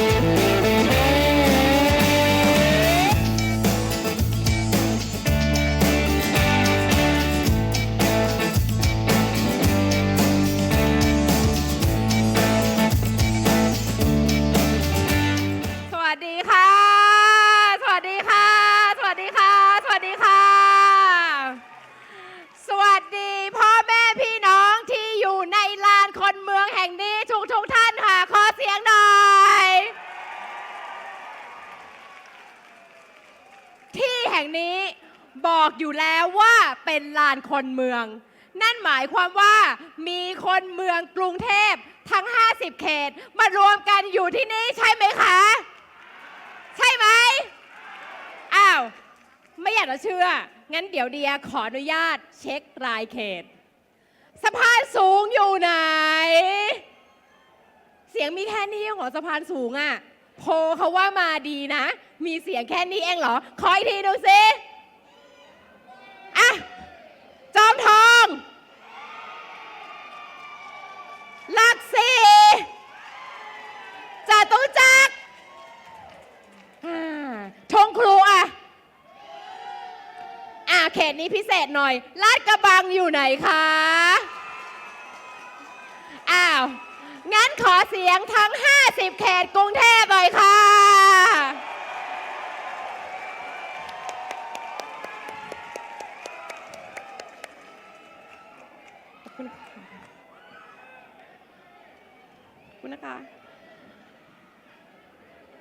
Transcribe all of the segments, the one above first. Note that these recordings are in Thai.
ส งนี้บอกอยู่แล้วว่าเป็นลานคนเมือง นั่นหมายความว่ามีคนเมืองกรุงเทพทั้ง 50 เขต มารวมกันอยู่ที่นี่ใช่ไหมคะ ใช่ไหมอ้าว ไม่อยากจะเชื่อ งั้นเดี๋ยวเดียขออนุญาตเช็ครายเขตสะพานสูงอยู่ไหน เสียงมีแค่นี้ของสะพานสูงอะ่ะ โพลเขาว่ามาดีนะ มีเสียงแค่นี้เองเหรอ ขออีกทีดูสิอะจอมทองหลักสี่จตุจักรทงครูอะอะเขตนี้พิเศษหน่อย ลาดกระบังอยู่ไหนคะ อ้าว งั้นขอเสียงทั้ง 50 เขตกรุงเทพหน่อยค่ะ ขอบคุณค่ะขอบคุณนะคะ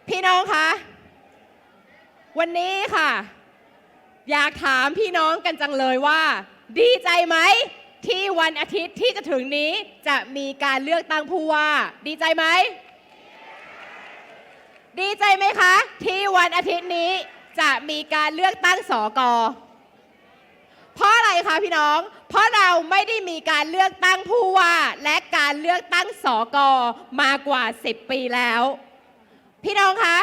พี่น้องคะ วันนี้ค่ะ อยากถามพี่น้องกันจังเลยว่า ดีใจไหม ที่วันอาทิตย์ที่จะถึงนี้จะมีการเลือกตั้งผู้ว่า ดีใจไหม ดีใจไหมคะ ที่วันอาทิตย์นี้จะมีการเลือกตั้งสอกอเพราะอะไรคะพี่น้อง เพราะเราไม่ได้มีการเลือกตั้งผู้ว่า และการเลือกตั้งสอกอมากว่า 10 ปีแล้ว พี่น้องคะ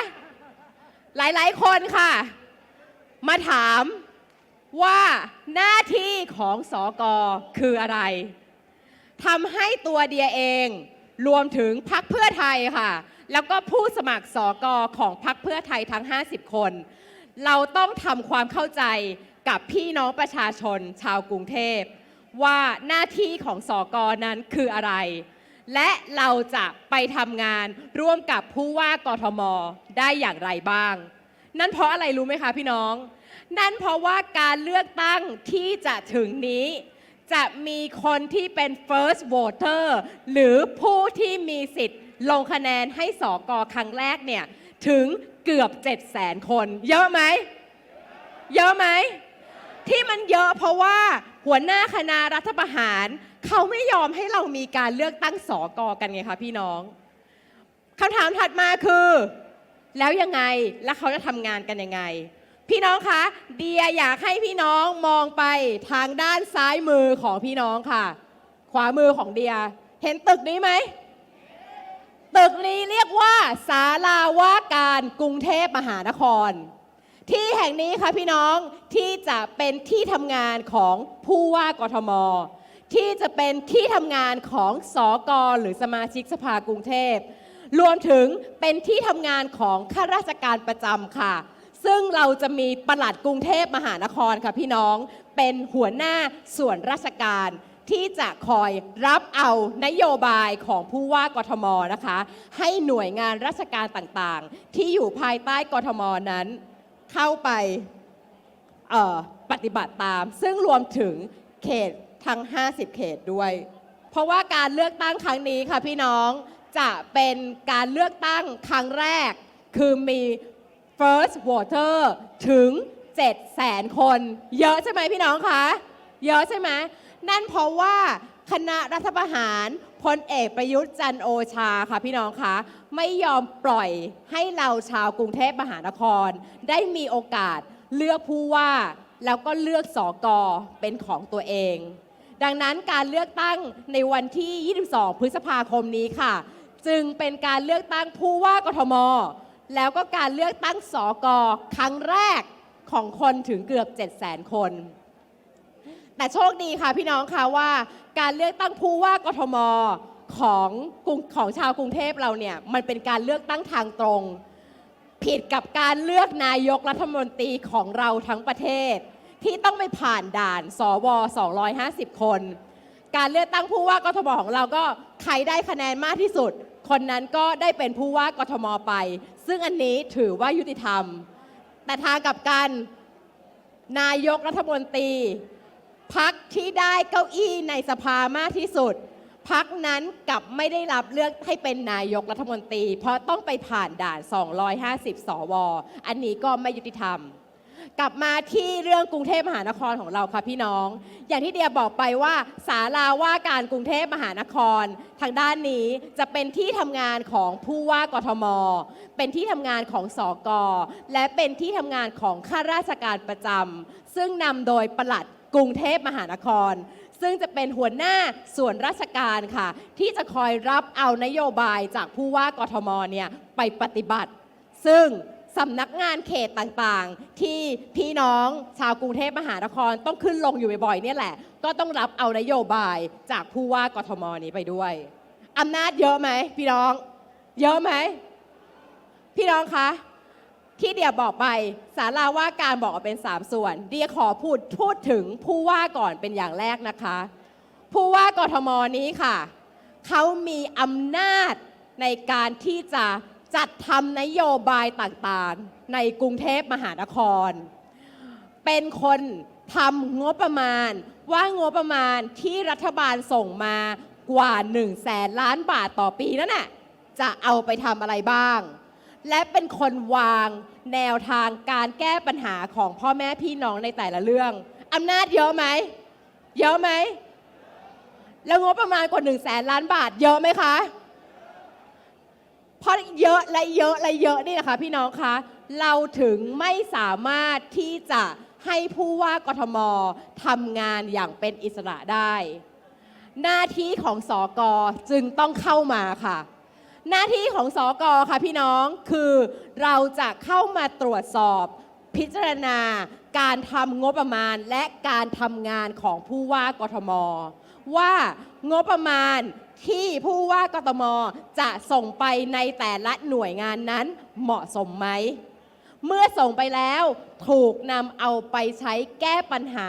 หลายๆคนค่ะ มาถาม ว่าหน้าที่ของสอกอคืออะไรทำให้ตัวเดียเองรวมถึงพักเพื่อไทยค่ะ แล้วก็ผู้สมัครสอกอของพักเพื่อไทยทั้ง 50 คน เราต้องทำความเข้าใจกับพี่น้องประชาชนชาวกรุงเทพ ว่าหน้าที่ของสอกอนั้นคืออะไร และเราจะไปทำงานร่วมกับผู้ว่ากทมได้อย่างไรบ้าง นั่นเพราะอะไรรู้ไหมคะพี่น้อง นั่นเพราะว่าการเลือกตั้งที่จะถึงนี้ จะมีคนที่เป็น first voter หรือผู้ที่มีสิทธิ์ลงคะแนนให้สอกอครั้งแรกเนี่ย ถึงเกือบ 7 0 0 0 0 0 คน เยอะไหม เยอะไหม ที่มันเยอะเพราะว่าหัวหน้าคณะรัฐประหาร เขาไม่ยอมให้เรามีการเลือกตั้งสอกอกันไงคะพี่น้องคำถามถัดมาคือ แล้วยังไง แล้วเขาจะทำงานกันยังไง พี่น้องคะเดียอยากให้พี่น้องมองไปทางด้านซ้ายมือของพี่น้องค่ะ ขวามือของเดีย เห็นตึกนี้ไหมตึกนี้เรียกว่าศาลาว่าการกรุงเทพมหานคร ที่แห่งนี้ค่ะพี่น้องที่จะเป็นที่ทำงานของผู้ว่ากทม ที่จะเป็นที่ทำงานของสอกอหรือสมาชิกสภากรุงเทพรวมถึงเป็นที่ทำงานของข้าราชการประจำค่ะ ซึ่งเราจะมีปลัดกรุงเทพมหานครค่ะพี่น้องเป็นหัวหน้าส่วนราชการที่จะคอยรับเอานโยบายของผู้ว่ากทมนะคะ ให้หน่วยงานราชการต่างๆ ที่อยู่ภายใต้กทมนั้นเข้าไปปฏิบัติตาม ซึ่งรวมถึงเขตทั้ง 50 เขตด้วย เพราะว่าการเลือกตั้งครั้งนี้ค่ะพี่น้องจะเป็นการเลือกตั้งครั้งแรก คือมี first voter ถึง 7 0 0 0 0คน เยอะใช่ไหมพี่น้องคะ เยอะใช่ไหม นั่นเพราะว่าคณะรัฐประหารพลเอกประยุทธ์จันโอชาค่ะพี่น้องคะไม่ยอมปล่อยให้เราชาวกรุงเทพมหานคร ได้มีโอกาสเลือกผู้ว่า แล้วก็เลือกสอกอเป็นของตัวเอง ดังนั้นการเลือกตั้งในวันที่ 22 พฤษภาคมนี้ค่ะ จึงเป็นการเลือกตั้งผู้ว่ากทม แล้วก็การเลือกตั้งสอกอครั้งแรกของคนถึงเกือบ 7 0 0 0 0 0 คน แต่โชคดีค่ะพี่น้องค่ะว่า การเลือกตั้งผู้ว่ากทมของกรุงของชาวกรุงเทพเราเนี่ยมันเป็นการเลือกตั้งทางตรง ผิดกับการเลือกนายกรัฐมนตรีของเราทั้งประเทศ ที่ต้องไปผ่านด่านสว250 คน การเลือกตั้งผู้ว่ากทมของเราก็ใครได้คะแนนมากที่สุด คนนั้นก็ได้เป็นผู้ว่ากทมไป ซึ่งอันนี้ถือว่ายุติธรรม แต่ทางกับกันนายกรัฐมนตรีพักที่ได้เก้าอี้ในสภามากที่สุดพักนั้นกลับไม่ได้รับเลือกให้เป็นนายกรัฐมนตรี เพราะต้องไปผ่านด่าน 250 สว อันนี้ก็ไม่ยุติธรรม กลับมาที่เรื่องกรุงเทพมหานครของเราค่ะพี่น้อง อย่างที่เดียบอกไปว่าศาลาว่าการกรุงเทพมหานคร ทางด้านนี้จะเป็นที่ทำงานของผู้ว่ากทม เป็นที่ทำงานของสอกอและเป็นที่ทำงานของข้าราชการประจำซึ่งนำโดยปลัดกรุงเทพมหานครซึ่งจะเป็นหัวหน้าส่วนราชการค่ะ ที่จะคอยรับเอานโยบายจากผู้ว่ากทมเนี่ยไปปฏิบัติ ซึ่ง สำนักงานเขตต่างๆ ที่พี่น้องชาวกรุงเทพมหานครต้องขึ้นลงอยู่บ่อยๆเนี่ยแหละ ก็ต้องรับเอานโยบายจากผู้ว่ากทมนี้ไปด้วยอำนาจเยอะไหมพี่น้อง เยอะไหมพี่น้องคะที่เดียบอกไปสาราว่าการบอกออกเป็น 3 ส่วน เดียขอพูดพูดถึงผู้ว่าก่อนเป็นอย่างแรกนะคะ ผู้ว่ากทมนี้ค่ะ เขามีอำนาจในการที่จะ จัดทำนโยบายต่างๆ ในกรุงเทพมหานคร เป็นคนทำงบประมาณ ว่างบประมาณที่รัฐบาลส่งมากว่า1นึ่งแสนล้านบาทต่อปีนั่นน่ะจะเอาไปทำอะไรบ้าง และเป็นคนวางแนวทางการแก้ปัญหาของพ่อแม่พี่น้องในแต่ละเรื่องอำนาจเยอะไหม เยอะไหม แล้วงบประมาณกว่า1นึ่งแสนล้านบาท เยอะไหมคะ เพราะเยอะและเยอะและเยอะนี่แหละค่ะพี่น้องคะเราถึงไม่สามารถที่จะให้ผู้ว่ากทมทำงานอย่างเป็นอิสระได้ หน้าที่ของสอกอจึงต้องเข้ามาค่ะ หน้าที่ของสอกอค่ะพี่น้องคือเราจะเข้ามาตรวจสอบพิจารณาการทำงบประมาณและการทำงานของผู้ว่ากทม ว่างบประมาณ ที่ผู้ว่ากทมจะส่งไปในแต่ละหน่วยงานนั้นเหมาะสมไหม เมื่อส่งไปแล้วถูกนำเอาไปใช้แก้ปัญหา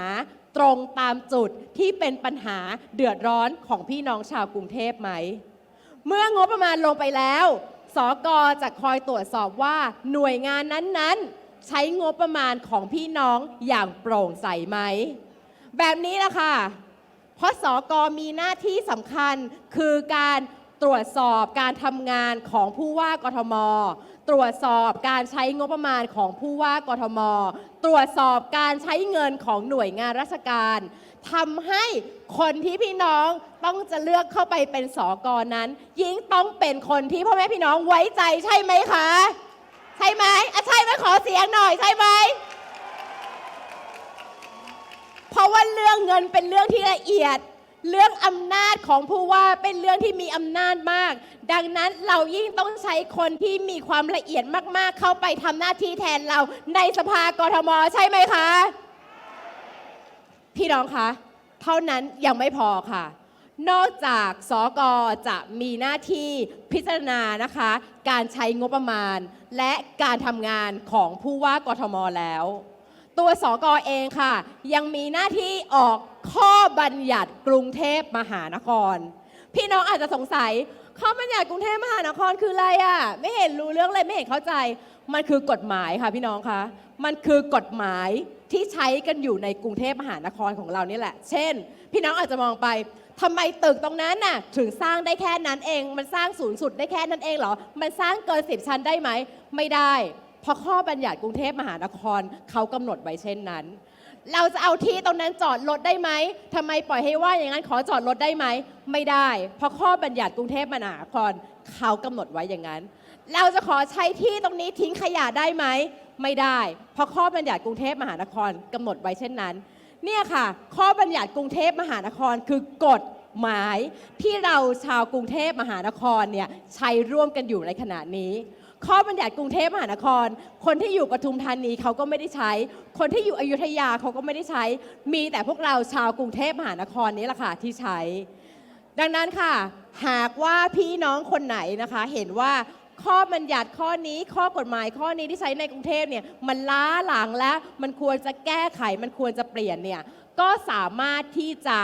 ตรงตามจุดที่เป็นปัญหาเดือดร้อนของพี่น้องชาวกรุงเทพไหม เมื่องบประมาณลงไปแล้วสกจะคอยตรวจสอบว่าหน่วยงานนั้นๆ ใช้งบประมาณของพี่น้องอย่างโปร่งใสไหม แบบนี้ละค่ะ เพราะสกมีหน้าที่สำคัญคือการตรวจสอบการทำงานของผู้ว่ากทม ตรวจสอบการใช้งบประมาณของผู้ว่ากทม ตรวจสอบการใช้เงินของหน่วยงานราชการทำให้คนที่พี่น้องต้องจะเลือกเข้าไปเป็นสอกอนั้น ยิ่งต้องเป็นคนที่พ่อแม่พี่น้องไว้ใจใช่ไหมคะ ใช่ไหมอะใช่ไหมขอเสียงหน่อยใช่ไหมะว่าเรื่องเงินเป็นเรื่องที่ละเอียด เรื่องอำนาจของผู้ว่าเป็นเรื่องที่มีอำนาจมาก ดังนั้นเรายิ่งต้องใช้คนที่มีความละเอียดมากๆ เข้าไปทำหน้าที่แทนเราในสภากรทมใช่ไหมคะ พี่น้องคะเท่านั้นยังไม่พอค่ะนอกจากสกจะมีหน้าที่พิจารณานะคะ การใช้งบประมาณ และการทำงานของผู้ว่ากทมแล้ว ตัวสกอเองค่ะ ยังมีหน้าที่ออกข้อบัญญัติกรุงเทพมหานคร พี่น้องอาจจะสงสัย ข้อบัญญัติกรุงเทพมหานครคืออะไรอะ่ะ ไม่เห็นรู้เรื่องเลยไม่เห็นเข้าใจ มันคือกฎหมายค่ะพี่น้องคะมันคือกฎหมายที่ใช้กันอยู่ในกรุงเทพมหานครของเรานี่แหละ เช่น พี่น้องอาจจะมองไปทำไมตึกตรงนั้นน่ะถึงสร้างได้แค่นั้นเอง มันสร้างศูนย์สุดได้แค่นั้นเองเหรอ มันสร้างเกินสิบชั้นได้ไหม ไม่ได้ ราะข้อบัญญัติกรุงเทพมหานครเขากำหนดไว้เช่นนั้น เราจะเอาที่ตรงนั้นจอดรถได้ไหมทำไมปล่อยให้ว่าอย่างนั้นขอจอดรถได้ไหม ไม่ได้ เพราะข้อบัญญัติกรุงเทพมหานครเขากำหนดไว้อย่างนั้น เราจะขอใช้ที่ตรงนี้ทิ้งขยะได้ไหม ไม่ได้ เพราะข้อบัญญัติกรุงเทพมหานครกำหนดไว้เช่นนั้น เนี่ยค่ะ ข้อบัญญัติกรุงเทพมหานครคือกฎหมายที่เราชาวกรุงเทพมหานครเนี่ยใช้ร่วมกันอยู่ในขณะนี้ ข้อบัญญัติกรุงเทพมหานคร คนที่อยู่ปทุมธานีเขาก็ไม่ได้ใช้ คนที่อยู่อยุธยาเขาก็ไม่ได้ใช้ มีแต่พวกเราชาวกรุงเทพมหานครนี้แหละค่ะที่ใช้ ดังนั้นค่ะ หากว่าพี่น้องคนไหนนะคะเห็นว่าข้อบัญญัติข้อนี้ข้อกฎหมายข้อนี้ที่ใช้ในกรุงเทพเนี่ยมันล้าหลังแล้วมันควรจะแก้ไขมันควรจะเปลี่ยนเนี่ยก็สามารถที่จะ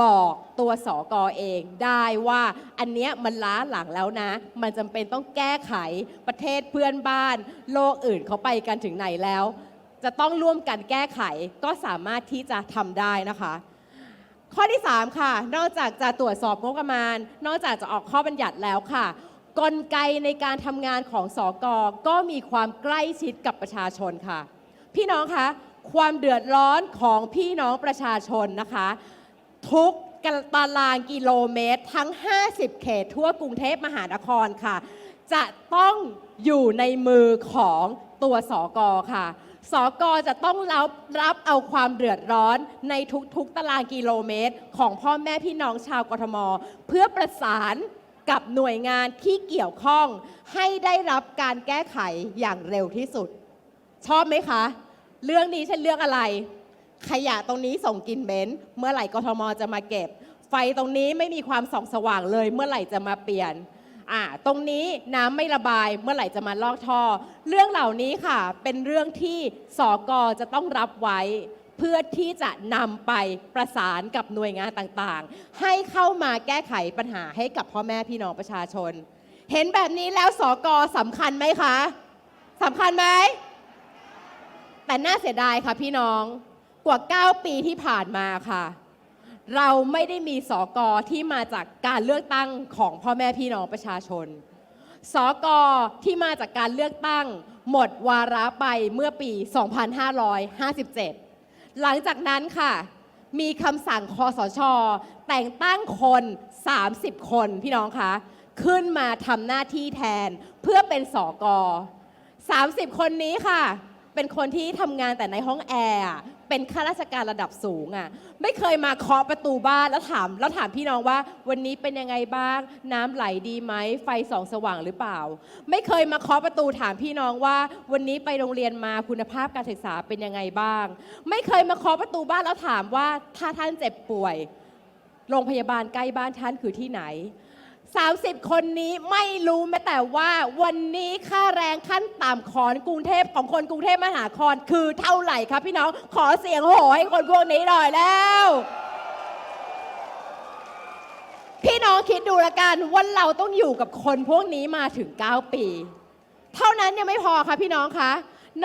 บอกตัวสอกอเองได้ว่าอันเนี้ยมันล้าหลังแล้วนะ มันจำเป็นต้องแก้ไขประเทศเพื่อนบ้าน โลกอื่นเขาไปกันถึงไหนแล้ว จะต้องร่วมกันแก้ไขก็สามารถที่จะทำได้นะคะ ข้อที่ 3 ค่ะ นอกจากจะตรวจสอบงบประมาณ นอกจากจะออกข้อบัญญัติแล้วค่ะ กลไกในการทำงานของสอกอก็มีความใกล้ชิดกับประชาชนค่ะ พี่น้องคะความเดือดร้อนของพี่น้องประชาชนนะคะ ทุกตารางกิโลเมตรทั้ง 50 เขตทั่วกรุงเทพมหานครค่ะ จะต้องอยู่ในมือของตัวสอกอค่ะสอกอจะต้องรับรับเอาความเดือดร้อนในทุกๆตารางกิโลเมตร ของพ่อแม่พี่น้องชาวกทม เพื่อประสานกับหน่วยงานที่เกี่ยวข้อง ให้ได้รับการแก้ไขอย่างเร็วที่สุด ชอบไหมคะ เรื่องนี้ฉันเลือกอะไร ขยะตรงนี้ส่งกลิ่นเหม็นเมื่อไหร่กทมจะมาเก็บ ไฟตรงนี้ไม่มีความส่องสว่างเลย เมื่อไหร่จะมาเปลี่ยนอ่าตรงนี้น้ำไม่ระบายเมื่อไหร่จะมาลอกท่อ เรื่องเหล่านี้ค่ะ เป็นเรื่องที่สอกอจะต้องรับไว้ เพื่อที่จะนำไปประสานกับหน่วยงานต่างๆ ให้เข้ามาแก้ไขปัญหาให้กับพ่อแม่พี่น้องประชาชน เห็นแบบนี้แล้วสอกอสำคัญไหมคะสำคัญไหมแต่น่าเสียดายค่ะพี่น้อง กว่า 9 ปีที่ผ่านมาค่ะ เราไม่ได้มีสอกอที่มาจากการเลือกตั้งของพ่อแม่พี่น้องประชาชน สอกอที่มาจากการเลือกตั้ง หมดวาระไปเมื่อปี 2557 หลังจากนั้นค่ะ มีคำสั่งคอสช แต่งตั้งคน 30 คนพี่น้องคะขึ้นมาทำหน้าที่แทนเพื่อเป็นสอกอ30 คนนี้ค่ะ เป็นคนที่ทำงานแต่ในห้องแอร์อะเป็นข้าราชการระดับสูงอะ ไม่เคยมาเคาะประตูบ้านแล้วถาม แล้วถามพี่น้องว่า วันนี้เป็นยังไงบ้าง น้ำไหลดีไหม ไฟส่องสว่างหรือเปล่า ไม่เคยมาเคาะประตูถามพี่น้องว่า วันนี้ไปโรงเรียนมาคุณภาพการศึกษาเป็นยังไงบ้าง ไม่เคยมาเคาะประตูบ้านแล้วถามว่าถ้าท่านเจ็บป่วย โรงพยาบาลใกล้บ้านท่านคือที่ไหน 30 คนนี้ไม่รู้แม้แต่ว่าวันนี้ค่าแรงขั้นต่ำของกรุงเทพของคนกรุงเทพมหานครคือเท่าไหร่ครับพี่น้อง ขอเสียงโหให้คนพวกนี้หน่อยแล้ว พี่น้องคิดดูละกันว่าเราต้องอยู่กับคนพวกนี้มาถึง 9 ปี เท่านั้นยังไม่พอค่ะพี่น้องคะ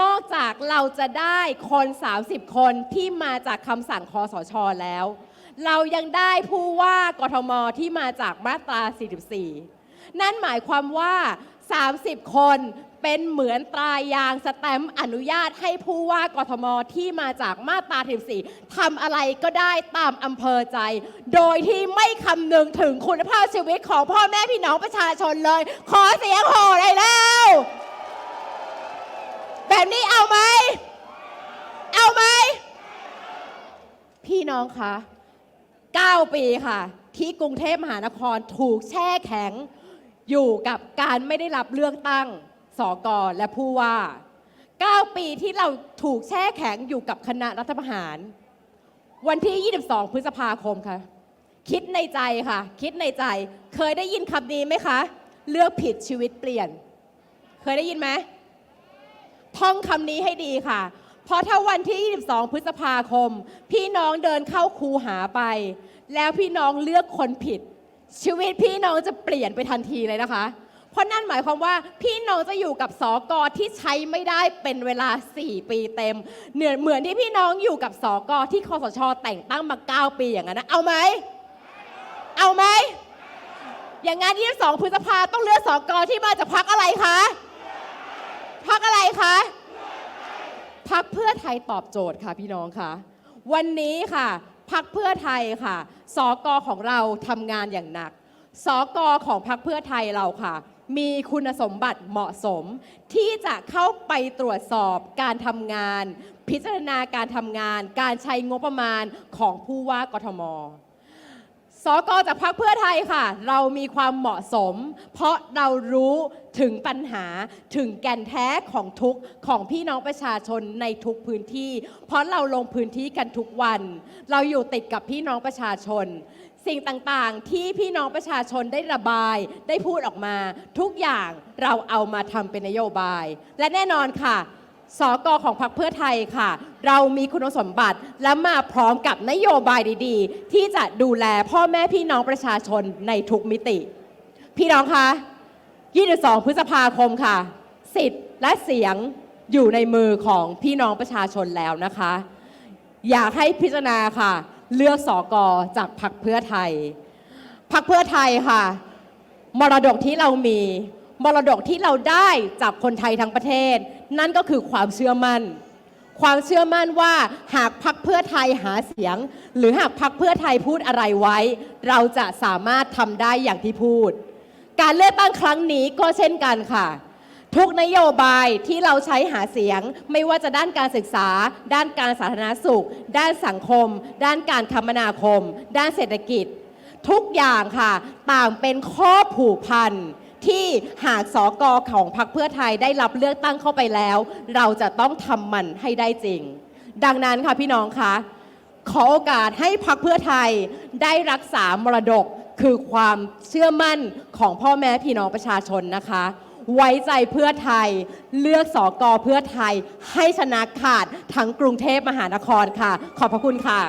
นอกจากเราจะได้คน 30 คนที่มาจากคำสั่งคอสชแล้ว เรายังได้ผู้ว่ากทมที่มาจากมาตรา 44 นั่นหมายความว่า 30 คนเป็นเหมือนตรายางสแตมป์อนุญาตให้ผู้ว่ากทมที่มาจากมาตรา44ทำอะไรก็ได้ตามอำเภอใจ โดยที่ไม่คำนึงถึงคุณภาพชีวิตของพ่อแม่พี่น้องประชาชนเลย ขอเสียงโห่เลยแล้ว แบบนี้เอาไหม เอาไหม พี่น้องคะ 9 ปีค่ะ ที่กรุงเทพมหานครถูกแช่แข็ง อยู่กับการไม่ได้รับเลือกตั้งสอกอและผู้ว่า 9 ปีที่เราถูกแช่แข็งอยู่กับคณะรัฐประหาร วันที่ 22 พฤษภาคมค่ะ คิดในใจค่ะ คิดในใจ เคยได้ยินคำนี้ไหมคะ เลือกผิดชีวิตเปลี่ยน เคยได้ยินไหมท่องคำนี้ให้ดีค่ะ เพราะถ้าวันที่ 22 พฤษภาคม พี่น้องเดินเข้าคูหาไป แล้วพี่น้องเลือกคนผิด ชีวิตพี่น้องจะเปลี่ยนไปทันทีเลยนะคะ เพราะนั่นหมายความว่าพี่น้องจะอยู่กับสอกอที่ใช้ไม่ได้เป็นเวลา 4 ปีเต็มเหมือนเหมือนที่พี่น้องอยู่กับสอกอที่คอสชแต่งตั้งมา 9 ปีอย่างนั้นนะเอาไหมเอาไหมอย่างงั้น22 พฤษภาต้องเลือกสอกอที่มาจากพักอะไรคะพักอะไรคะ พักเพื่อไทยตอบโจทย์ค่ะพี่น้องค่ะ วันนี้ค่ะพักเพื่อไทยค่ะสอกของเราทำงานอย่างหนักสอกของพักเพื่อไทยเราค่ะ มีคุณสมบัติเหมาะสม ที่จะเข้าไปตรวจสอบการทำงาน พิจารณาการทำงาน การใช้งบประมาณของผู้ว่ากทม สกจากพรรคเพื่อไทยค่ะ เรามีความเหมาะสม เพราะเรารู้ถึงปัญหาถึงแก่นแท้ของทุกข์ของพี่น้องประชาชนในทุกพื้นที่ เพราะเราลงพื้นที่กันทุกวัน เราอยู่ติดกับพี่น้องประชาชน สิ่งต่างๆ ที่พี่น้องประชาชนได้ระบายได้พูดออกมา ทุกอย่างเราเอามาทำเป็นนโยบาย และแน่นอนค่ะ สกของพรรคเพื่อไทยค่ะ เรามีคุณสมบัติและมาพร้อมกับนโยบายดีๆ ที่จะดูแลพ่อแม่พี่น้องประชาชนในทุกมิติ พี่น้องคะ 22 พฤษภาคมค่ะ สิทธิ์และเสียงอยู่ในมือของพี่น้องประชาชนแล้วนะคะ อยากให้พิจารณาค่ะ เลือกสอกอจากพรรคเพื่อไทยพรรคเพื่อไทยค่ะ มรดกที่เรามี มรดกที่เราได้จากคนไทยทั้งประเทศ นั่นก็คือความเชื่อมั่น ความเชื่อมั่นว่าหากพักเพื่อไทยหาเสียง หรือหากพักเพื่อไทยพูดอะไรไว้ เราจะสามารถทำได้อย่างที่พูด การเลือกตั้งครั้งนี้ก็เช่นกันค่ะทุกนโยบายที่เราใช้หาเสียงไม่ว่าจะด้านการศึกษา ด้านการสาธารณสุข ด้านสังคม ด้านการคมนาคม ด้านเศรษฐกิจ ทุกอย่างค่ะ ต่างเป็นข้อผูกพัน ที่หากสอกอของพรรคเพื่อไทยได้รับเลือกตั้งเข้าไปแล้ว เราจะต้องทำมันให้ได้จริง ดังนั้นค่ะพี่น้องคะขอโอกาสให้พรรคเพื่อไทยได้รักษามรดกคือความเชื่อมั่นของพ่อแม่พี่น้องประชาชนนะคะ ไว้ใจเพื่อไทย เลือกสอกอเพื่อไทย ให้ชนะขาดทั้งกรุงเทพมหานครค่ะ ขอบพระคุณค่ะ